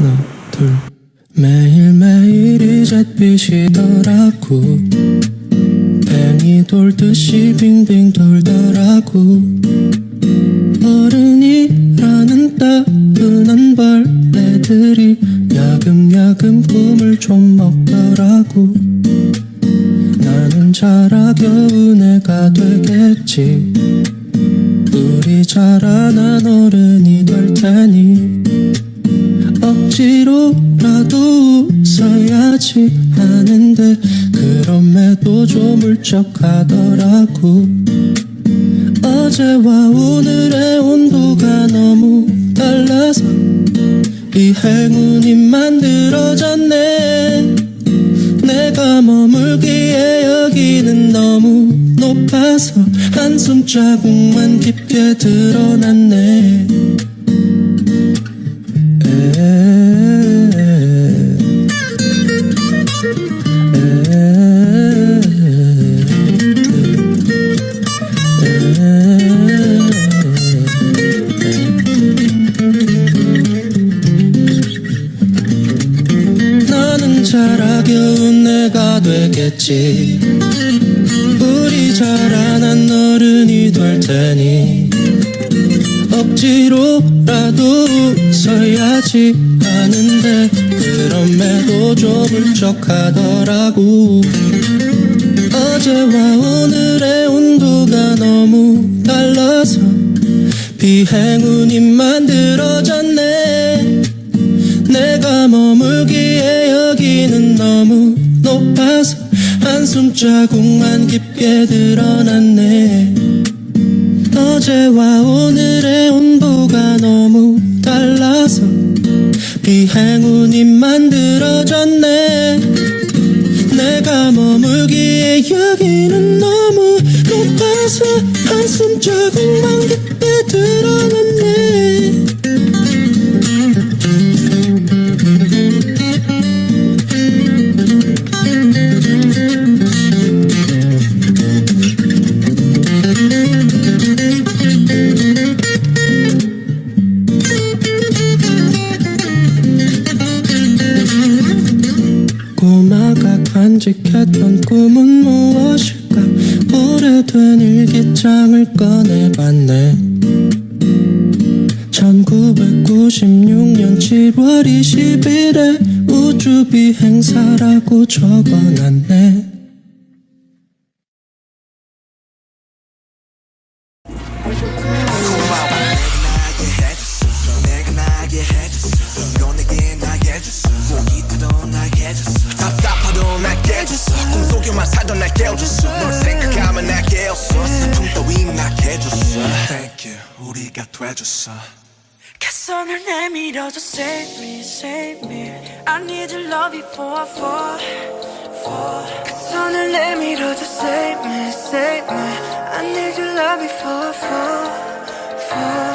하나 둘. 매일매일 이제 빗이더라고. 뱅이 돌듯이 빙빙 돌더라고. 어른이라는 따분한 벌레들이 야금야금 꿈을 좀 먹더라고. 나는 자라 겨우 내가 되겠지. 우리 자라난 어른이 될 테니 웃어야지 하는데 그럼에도 좀 울적하더라고. 어제와 오늘의 온도가 너무 달라서 이 행운이 만들어졌네. 내가 머물기에 여기는 너무 높아서 한숨 자국만 깊게 드러났네 자라 겨우 내가 되겠지. 우리 자라난 어른이 될 테니 억지로라도 웃어야지 하는데 그럼에도 좀 울적하더라고. 어제와 오늘의 온도가 너무 달라서 비행운이 만들어졌네 높아서 한숨 자국만 깊게 드러났네. 어제와 오늘의 온도가 너무 달라서 비행운이 만들어졌네. 내가 머물기에 여기는 너무 높아서 한숨 자국만 간직했던 꿈은 무엇일까? 오래된 일기장을 꺼내봤네. 1996년 7월 20일에 우주비행사라고 적어놨네 해줬어 꿈속에만 살던 날 깨워줬어 널 생각하면 날 깨웠어 슬픔 따위 나게 해줬어 Thank you 우리가 돼줬어 손을 내밀어줘 Save me, save me I need your love before I fall, 그 손을 내밀어줘 Save me, save me I need your love before I fall, fall